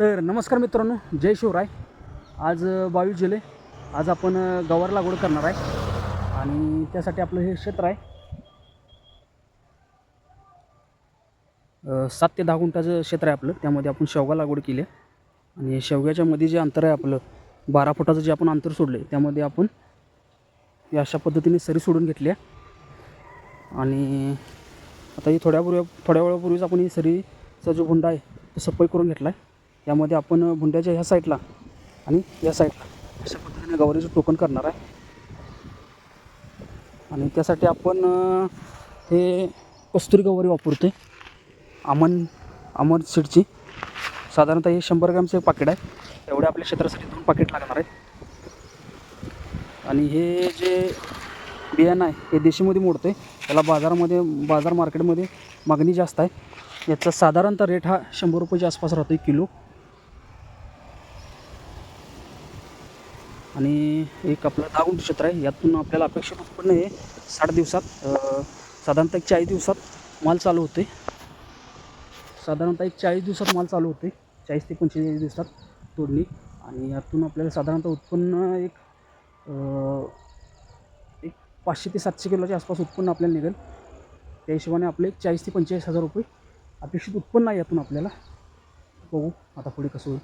तर नमस्कार मित्रांनो जय शिवराय. आज बावीस जुलै. आज आपण गवार लागवड करणार आहे. आणि त्यासाठी आपलं हे क्षेत्र आहे. सात ते दहा गुंठाचं क्षेत्र आहे आपलं. त्यामध्ये आपण शेवगा लागवड केली आहे. आणि शेवग्याच्या मध्ये जे अंतर आहे आपलं बारा फुटाचं जे आपण अंतर सोडलं आहे त्यामध्ये आपण अशा पद्धतीने सरी सोडून घेतली आहे आणि आता ही थोड्या पूर्वी थोड्या वेळापूर्वीच आपण ही सरीचा जो भुंडा आहे तो सफाई करून घेतला आहे यामध्ये आपण भुंड्याच्या ह्या साईडला आणि या साईडला अशा पद्धतीने गवारीचं टोकन करणार आहे. आणि त्यासाठी आपण हे कस्तुरी गवारी वापरतो आहे अमन अमर सीडची. साधारणतः हे शंभर ग्रॅमचं एक पाकिट आहे. एवढे आपल्या क्षेत्रासाठी दोन पाकिट लागणार आहे आणि हे जे बियाणं आहे हे देशीमध्ये मोडतं आहे त्याला बाजारामध्ये बाजार मार्केटमध्ये मागणी जास्त आहे. याचा साधारणतः रेट हा शंभर रुपयाच्या आसपास राहतो एक किलो. आणि एक आपलं दहा गुंठ क्षेत्र आहे. यातून आपल्याला अपेक्षित उत्पन्न हे साठ दिवसात साधारणतः एक चाळीस दिवसात माल चालू होते साधारणतः एक चाळीस दिवसात माल चालू होते चाळीस ते पंचेचाळीस दिवसात तोडणी. आणि यातून आपल्याला साधारणतः उत्पन्न एक एक पाचशे ते सातशे किलोच्या आसपास उत्पन्न आपल्याला निघेल. त्या हिशोबाने आपले एक चाळीस ते पंचेचाळीस हजार रुपये अपेक्षित उत्पन्न आहे यातून आपल्याला. बघू आता पुढे कसं होईल.